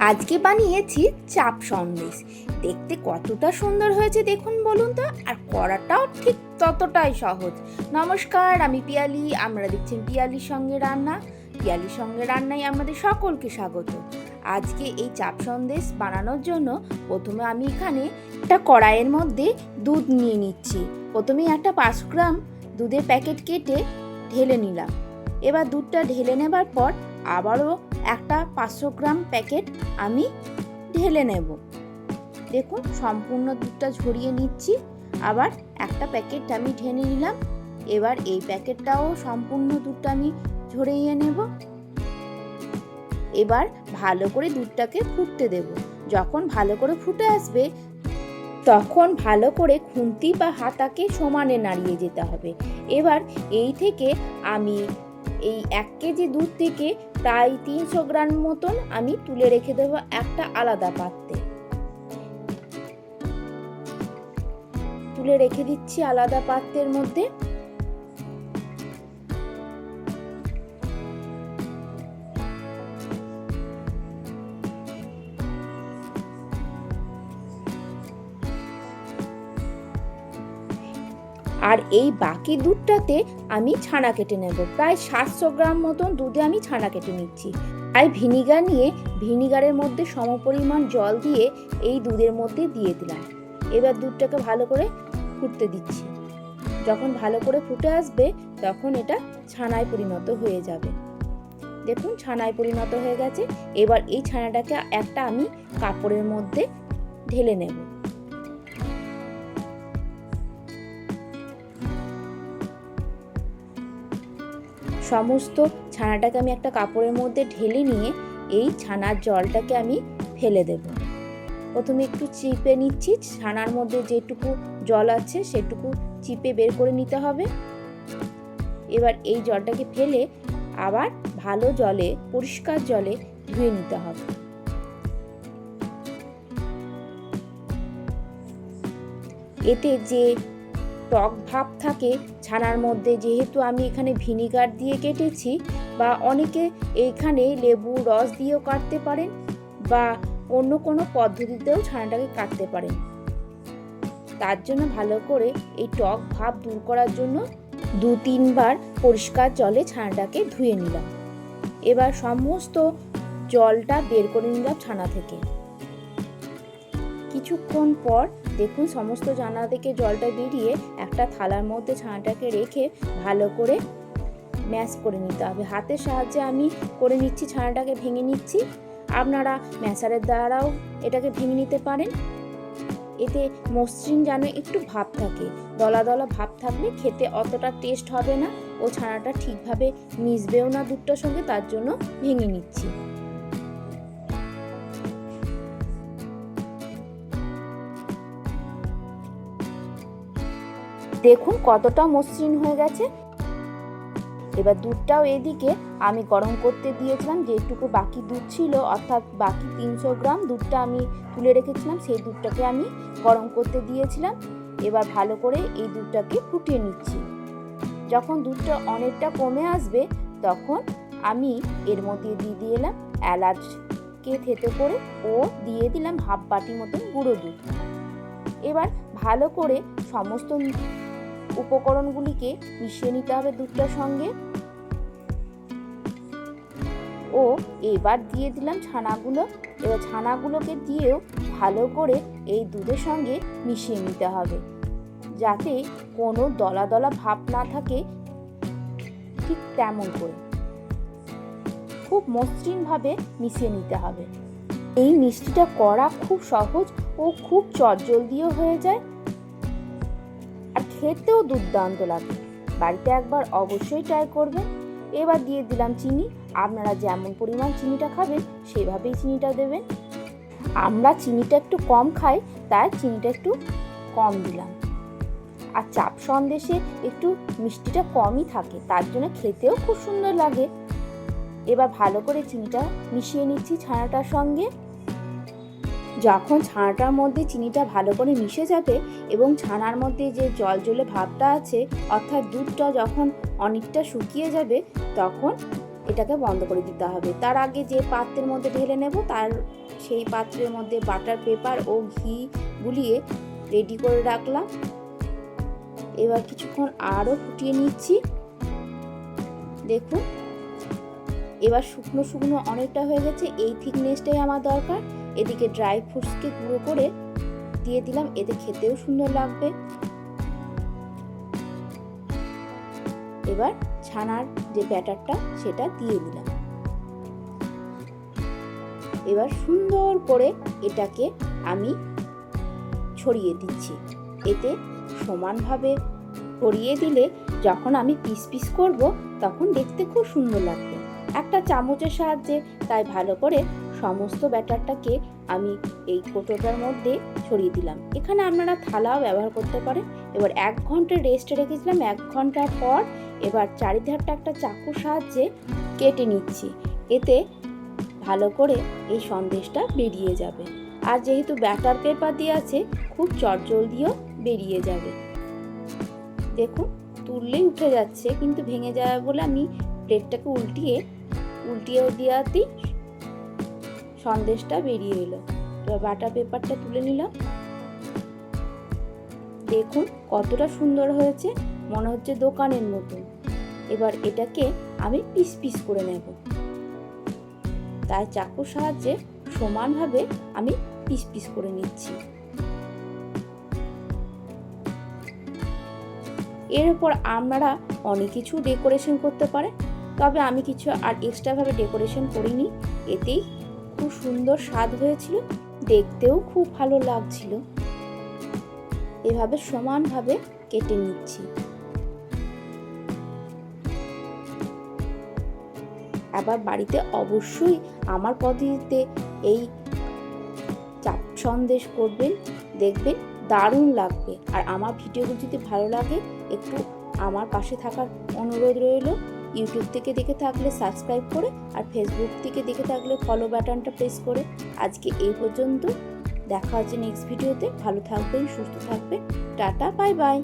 আজকে বানিয়েছি চাপ সন্দেশ। দেখতে কতটা সুন্দর হয়েছে দেখুন বলুন তো, আর করাটাও ঠিক ততটাই সহজ। নমস্কার, আমি পিয়ালি, আমরা দেখছেন পিয়ালির সঙ্গে রান্না। পিয়ালির সঙ্গে রান্নায় আমাদের সকলকে স্বাগত। আজকে এই চাপ সন্দেশ বানানোর জন্য প্রথমে আমি এখানে একটা কড়াইয়ের মধ্যে দুধ নিয়ে নিচ্ছি। প্রথমে একটা পাঁচ গ্রাম দুধের প্যাকেট কেটে ঢেলে নিলাম। এবার দুধটা ঢেলে নেবার পর আবারও একটা পাঁচশো গ্রাম প্যাকেট আমি ঢেলে নেব। দেখুন, সম্পূর্ণ দুধটা ঝরিয়ে নিচ্ছি। আবার একটা প্যাকেট আমি ঢেলে নিলাম। এবার এই প্যাকেটটাও সম্পূর্ণ দুধটা আমি ঝরিয়ে নেব। এবার ভালো করে দুধটাকে ফুটতে দেব। যখন ভালো করে ফুটে আসবে, তখন ভালো করে খুন্তি বা হাতাকে সমানে নাড়িয়ে যেতে হবে। এবার এই থেকে আমি এই এক কেজি দুধ থেকে প্রায় তিনশো গ্রাম মতন আমি তুলে রেখে দেব একটা আলাদা পাত্রে। তুলে রেখে দিচ্ছি আলাদা পাত্রের মধ্যে আর এই বাকি দুধটাতে আমি ছানা কেটে নেব। প্রায় সাতশো গ্রাম মতন দুধে আমি ছানা কেটে নিচ্ছি। তাই ভিনিগার নিয়ে ভিনিগারের মধ্যে সমপরিমাণ জল দিয়ে এই দুধের মধ্যে দিয়ে দিলাম। এবার দুধটাকে ভালো করে ফুটতে দিচ্ছি। যখন ভালো করে ফুটে আসবে, তখন এটা ছানায় পরিণত হয়ে যাবে। দেখুন, ছানায় পরিণত হয়ে গেছে। এবার এই ছানাটাকে একটা আমি কাপড়ের মধ্যে ঢেলে নেব। সমস্ত ছানাটাকে আমি একটা কাপড়ের মধ্যে ঢেলে নিয়ে এই ছানার জলটাকে আমি ফেলে দেব। প্রথমে একটু চিপে নিচ্ছি, ছানার মধ্যে যেটুকু জল আছে সেটুকু চিপে বের করে নিতে হবে। এবার এই জলটাকে ফেলে আবার ভালো জলে, পরিষ্কার জলে ধুয়ে নিতে হবে। এতে যে টক ভাব থাকে, ছানার মধ্যে যেহেতু আমি এখানে ভিনিগার দিয়ে কেটেছি বা অনেকে এইখানে লেবু রস দিয়েও কাটতে পারেন বা অন্য কোনো পদ্ধতিতেও ছানাটাকে কাটতে পারেন। তার জন্য ভালো করে এই টক ভাব দূর করার জন্য দু তিনবার পরিষ্কার জলে ছানাটাকে ধুয়ে নিলাম। এবার সমস্ত জলটা বের করে নিলাম ছানা থেকে। কিছুক্ষণ পর দেখুন সমস্ত জানা থেকে জলটা বেরিয়ে একটা থালার মধ্যে ছানাটাকে রেখে ভালো করে ম্যাশ করে নিতে হবে। হাতের সাহায্যে আমি করে নিচ্ছি, ছানাটাকে ভেঙে নিচ্ছি। আপনারা ম্যাশারের দ্বারাও এটাকে ভেঙে নিতে পারেন। এতে মসৃণ যেন একটু ভাব থাকে। দলা দলা ভাব থাকলে খেতে অতটা টেস্ট হবে না ও ছানাটা ঠিকভাবে মিশবেও না দুধটার সঙ্গে, তার জন্য ভেঙে নিচ্ছি। দেখুন কতটা মসৃণ হয়ে গেছে। এবার দুধটাও এদিকে আমি গরম করতে দিয়েছিলাম, যেটুকু বাকি দুধ ছিল, অর্থাৎ বাকি তিনশো গ্রাম দুধটা আমি তুলে রেখেছিলাম, সেই দুধটাকে আমি গরম করতে দিয়েছিলাম। এবার ভালো করে এই দুধটাকে ফুটিয়ে নিচ্ছি। যখন দুধটা অনেকটা কমে আসবে, তখন আমি এর মধ্যে দিয়ে দিলাম এলাচকে থেতে করে ও দিয়ে দিলাম হাফ বাটি মতন গুঁড়ো দুধ। এবার ভালো করে সমস্ত উপকরণগুলিকে মিশিয়ে নিতে হবে দুধটার সঙ্গে। ও এবার দিয়ে দিলাম ছানাগুলো। এবার ছানাগুলোকে দিয়েও ভালো করে এই দুধের সঙ্গে মিশিয়ে নিতে হবে। যাতে কোনো দলা দলা ভাব না থাকে ঠিক তেমন করে। খুব মসৃণভাবে মিশিয়ে নিতে হবে। এই মিষ্টিটা করা খুব সহজ ও খুব চটজলদিও হয়ে যায়। খেতেও দুর্দান্ত লাগে। বাড়িতে একবার অবশ্যই ট্রাই করবেন। এবার দিয়ে দিলাম চিনি। আপনারা যেমন পরিমাণ চিনিটা খাবেন, সেভাবেই চিনিটা দেবেন। আমরা চিনিটা একটু কম খাই, তাই চিনিটা একটু কম দিলাম। আর চাপ সন্দেশে একটু মিষ্টিটা কমই থাকে, তার জন্য খেতেও খুব সুন্দর লাগে। এবার ভালো করে চিনিটা মিশিয়ে নিচ্ছি ছানাটার সঙ্গে। যখন ছানাটার মধ্যে চিনিটা ভালো করে মিশে যাবে এবং ছানার মধ্যে যে জল জলে ভাবটা আছে, অর্থাৎ দুধটা যখন অনেকটা শুকিয়ে যাবে, তখন এটাকে বন্ধ করে দিতে হবে। তার আগে যে পাত্রের মধ্যে ঢেলে নেব, তার সেই পাত্রের মধ্যে বাটার পেপার ও ঘি গুলিয়ে রেডি করে রাখলাম। এবার কিছুক্ষণ আরও ফুটিয়ে নিচ্ছি। দেখুন, এবার শুকনো শুকনো অনেকটা হয়ে গেছে, এই থিকনেসটাই আমার দরকার। এদিকে ড্রাই ফ্রুটসকে গুঁড়ো করে দিয়ে দিলাম, এতে খেতেও সুন্দর লাগবে। এবার ছানার যে ব্যাটারটা, সেটা দিয়ে দিলাম। এবার সুন্দর করে এটাকে আমি ছড়িয়ে দিচ্ছি। এতে সমানভাবে ছড়িয়ে দিলে যখন আমি পিস পিস করব, তখন দেখতে খুব সুন্দর লাগবে। একটা চামচের সাহায্যে তাই ভালো করে সমস্ত ব্যাটারটাকে আমি এই কোটোটার মধ্যে ছড়িয়ে দিলাম। এখানে আপনারা থালাও ব্যবহার করতে পারেন। এবার এক ঘণ্টা রেস্টে রেখেছিলাম এক ঘণ্টার পর এবার চারিধারটা একটা চাকুর সাহায্যে কেটে নিচ্ছি। এতে ভালো করে এই সন্দেশটা বেরিয়ে যাবে। আর যেহেতু ব্যাটার পেপার দিয়ে আছে, খুব চটজলদিও বেরিয়ে যাবে। দেখুন, তুললেই উঠে যাচ্ছে, কিন্তু ভেঙে যাবে বলে আমি প্লেটটাকে উল্টিয়ে উল্টিয়ে দেওয়াতেই সন্দেশটা বেরিয়ে এলো। এবার বাটার পেপারটা তুলে নিলাম। দেখুন কতটা সুন্দর হয়েছে, মনে হচ্ছে দোকানের মতন। এবার এটাকে আমি পিস পিস করে নেব। তাই চাকুর সাহায্যে সমানভাবে আমি পিস পিস করে নিচ্ছি। এর উপর আপনারা অনেক কিছু ডেকোরেশন করতে পারে তবে আমি কিছু আর এক্সট্রাভাবে ডেকোরেশন করিনি, এতেই খুব সুন্দর স্বাদ হয়েছিল, দেখতেও খুব ভালো লাগছিল। এভাবে সমানভাবে কেটে নিচ্ছি। আবার বাড়িতে অবশ্যই আমার পদ্ধতিতে এই চাপ সন্দেশ করবেন, দেখবেন দারুণ লাগবে। আর আমার ভিডিওগুলো যদি ভালো লাগে, একটু আমার পাশে থাকার অনুরোধ রইল। ইউটিউব থেকে দেখে থাকলে সাবস্ক্রাইব করে আর ফেসবুক থেকে দেখে থাকলে ফলো বাটনটা প্রেস করে। আজকে এই পর্যন্ত। দেখা হচ্ছে নেক্সট ভিডিওতে ভালো থাকবেন, সুস্থ থাকবেন। Tata bye bye